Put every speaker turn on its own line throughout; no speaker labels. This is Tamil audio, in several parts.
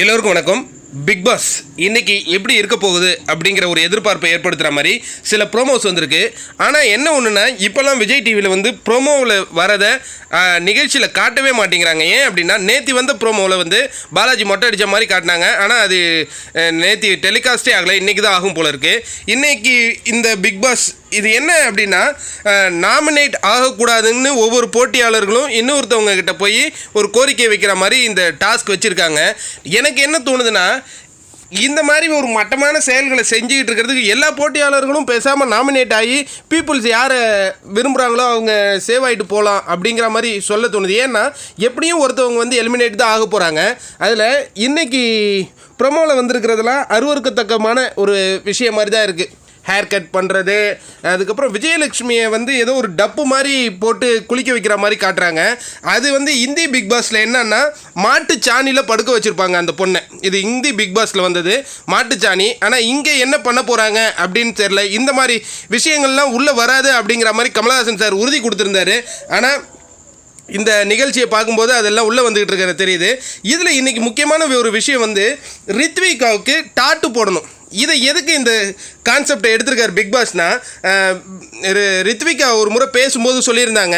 எல்லோருக்கும் வணக்கம். பிக் பாஸ் இன்றைக்கி எப்படி இருக்க போகுது அப்படிங்கிற ஒரு எதிர்பார்ப்பை ஏற்படுத்துகிற மாதிரி சில ப்ரோமோஸ் வந்திருக்கு. ஆனால் என்ன ஒன்றுனா இப்போல்லாம் விஜய் டிவியில் வந்து ப்ரோமோவில் வரதை நிகழ்ச்சியில் காட்டவே மாட்டேங்கிறாங்க. ஏன் அப்படின்னா நேத்தி வந்த ப்ரோமோவில் வந்து பாலாஜி மொட்டை அடித்த மாதிரி காட்டினாங்க. ஆனால் அது நேத்தி டெலிகாஸ்டே ஆகலை. இன்றைக்கி தான் ஆகும் போல இருக்குது இன்றைக்கி இந்த பிக் பாஸ் இது என்ன அப்படின்னா நாமினேட் ஆகக்கூடாதுன்னு ஒவ்வொரு போட்டியாளர்களும் இன்னொருத்தவங்க கிட்ட போய் ஒரு கோரிக்கை வைக்கிற மாதிரி இந்த டாஸ்க் வச்சுருக்காங்க. எனக்கு என்ன தோணுதுன்னா இந்த மாதிரி ஒரு மட்டமான செயல்களை செஞ்சுக்கிட்டு இருக்கிறதுக்கு எல்லா போட்டியாளர்களும் பேசாமல் நாமினேட் ஆகி பீப்புள்ஸ் யாரை விரும்புகிறாங்களோ அவங்க சேவ் ஆகிட்டு போகலாம் அப்படிங்கிற மாதிரி சொல்ல தோணுது. ஏன்னா எப்படியும் ஒருத்தவங்க வந்து எலிமினேட் தான் ஆக போகிறாங்க அதில் இன்றைக்கி ப்ரொமோவில் வந்திருக்கிறதுலாம் அருவறுக்கத்தக்கமான ஒரு விஷயம் மாதிரி தான் இருக்குது ஹேர் கட் பண்ணுறது அதுக்கப்புறம் விஜயலட்சுமியை வந்து ஏதோ ஒரு டப்பு மாதிரி போட்டு குளிக்க வைக்கிற மாதிரி காட்டுறாங்க. அது வந்து இந்தி பிக் பாஸில் என்னன்னா மாட்டு சாணியில் படுக்க வச்சுருப்பாங்க அந்த பொண்ணை. இது இந்தி பிக் பாஸில் வந்தது மாட்டு சாணி. ஆனால் இங்கே என்ன பண்ண போகிறாங்க அப்படின்னு தெரில இந்த மாதிரி விஷயங்கள்லாம் உள்ளே வராது அப்படிங்கிற மாதிரி கமலஹாசன் சார் உறுதி கொடுத்துருந்தாரு. ஆனால் இந்த நிகழ்ச்சியை பார்க்கும்போது அதெல்லாம் உள்ளே வந்துக்கிட்டு இருக்கிறது தெரியுது. இதில் இன்றைக்கி முக்கியமான ஒரு விஷயம் வந்து ரித்விகாவுக்கு டாட்டு போடணும். இதை எதுக்கு இந்த கான்செப்டை எடுத்திருக்காரு பிக் பாஸ்னா ரித்விகா ஒரு முறை பேசும்போது சொல்லியிருந்தாங்க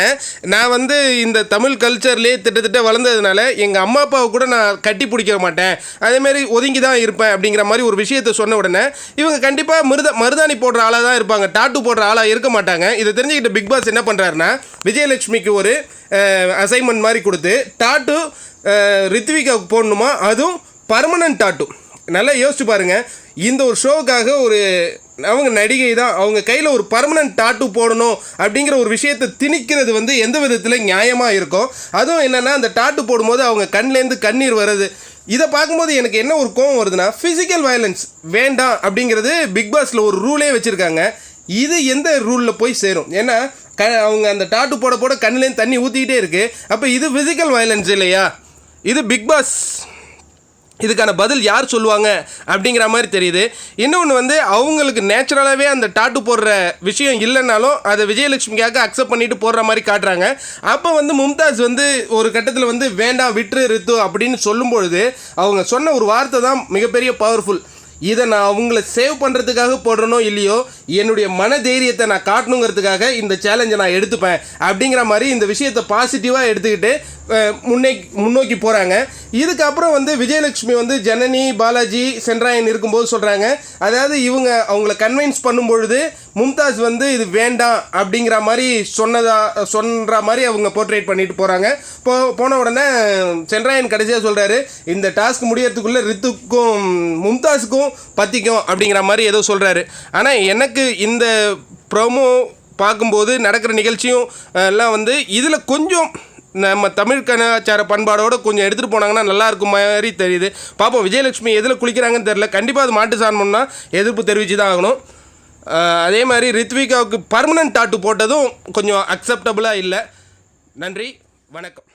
நான் வந்து இந்த தமிழ் கல்ச்சர்லேயே திட்டத்திட்ட வளர்ந்ததுனால எங்கள் அம்மா அப்பாவை கூட நான் கட்டி பிடிக்க மாட்டேன். அதேமாரி ஒதுங்கி தான் இருப்பேன் அப்படிங்கிற மாதிரி ஒரு விஷயத்தை சொன்ன உடனே இவங்க கண்டிப்பாக மிருத மருதாணி போடுற ஆளாக தான் இருப்பாங்க டாட்டு போடுற ஆளாக இருக்க மாட்டாங்க. இதை தெரிஞ்சுக்கிட்ட பிக் பாஸ் என்ன பண்ணுறாருன்னா விஜயலட்சுமிக்கு ஒரு அசைன்மெண்ட் மாதிரி கொடுத்து டாட்டு ரித்விகாவுக்கு போடணுமா? அதுவும் பர்மனன்ட் டாட்டு நல்லா யோசிச்சு பாருங்க. இந்த ஒரு ஷோவுக்காக ஒரு அவங்க நடிகை தான் அவங்க கையில் ஒரு பர்மனன்ட் டாட்டு போடணும் அப்படிங்கிற ஒரு விஷயத்தை திணிக்கிறது வந்து எந்த விதத்தில் நியாயமாக இருக்கும் அதுவும் என்னென்னா அந்த டாட்டு போடும்போது அவங்க கண்லேருந்து கண்ணீர் வருது இதை பார்க்கும்போது எனக்கு என்ன ஒரு கோவம் வருதுன்னா ஃபிசிக்கல் வயலன்ஸ் வேண்டாம் அப்படிங்கிறது பிக் பாஸில் ஒரு ரூலே வச்சுருக்காங்க. இது எந்த ரூலில் போய் சேரும்? ஏன்னா க அவங்க அந்த டாட்டு போட போட கண்ணுலேருந்து தண்ணி ஊற்றிக்கிட்டே இருக்குது அப்போ இது ஃபிசிக்கல் வயலன்ஸ் இல்லையா? இது பிக் பாஸ் இதுக்கான பதில் யார் சொல்லுவாங்க அப்படிங்கிற மாதிரி தெரியுது. இன்னொன்று வந்து அவங்களுக்கு நேச்சுரலாகவே அந்த டாட்டு போடுற விஷயம் இல்லைனாலும் அதை விஜயலட்சுமிக்காக அக்செப்ட் பண்ணிட்டு போடுற மாதிரி காட்டுறாங்க. அப்போ வந்து மும்தாஸ் வந்து ஒரு கட்டத்தில் வந்து வேண்டாம் விட்டுரு ரித்து அப்படின்னு சொல்லும் பொழுது அவங்க சொன்ன ஒரு வார்த்தை தான் மிகப்பெரிய பவர்ஃபுல் இதை நான் அவங்கள சேவ் பண்ணுறதுக்காக போடுறனோ இல்லையோ என்னுடைய மன தைரியத்தை நான் காட்டணுங்கிறதுக்காக இந்த சேலஞ்சை நான் எடுத்துப்பேன் அப்படிங்கிற மாதிரி இந்த விஷயத்தை பாசிட்டிவாக எடுத்துக்கிட்டு முன்னே முன்னோக்கி போகிறாங்க இதுக்கப்புறம் வந்து விஜயலட்சுமி வந்து ஜனனி பாலாஜி சென்ட்ராயன் இருக்கும்போது சொல்கிறாங்க அதாவது இவங்க அவங்கள கன்வின்ஸ் பண்ணும்பொழுது மும்தாஸ் வந்து இது வேண்டாம் அப்படிங்கிற மாதிரி சொன்னதா சொல்கிற மாதிரி அவங்க போர்ட்ரேட் பண்ணிட்டு போகிறாங்க போ போன உடனே சென்ட்ராயன் கடைசியாக சொல்கிறாரு இந்த டாஸ்க் முடியறதுக்குள்ளே ரித்துக்கும் மும்தாஸுக்கும் பத்திக்கும் அப்படிங்கிற மாதிரி ஏதோ சொல்கிறாரு ஆனால் எனக்கு இந்த ப்ரோமோ பார்க்கும்போது நடக்கிற நிகழ்ச்சியும் எல்லாம் வந்து இதில் கொஞ்சம் நம்ம தமிழ் கலாச்சார பண்பாடோடு கொஞ்சம் எடுத்துகிட்டு போனாங்கன்னா நல்லா இருக்கும் மாதிரி தெரியுது. பார்ப்போம் விஜயலட்சுமி எதில் குளிக்கிறாங்கன்னு தெரில கண்டிப்பாக அது மாட்டு சாணம்னா எதிர்ப்பு தெரிவித்து தான் ஆகணும் அதே மாதிரி ரித்விகாவுக்கு பர்மனன்ட் டாட்டு போட்டதும் கொஞ்சம் அக்செப்டபுளாக இல்லை. நன்றி வணக்கம்.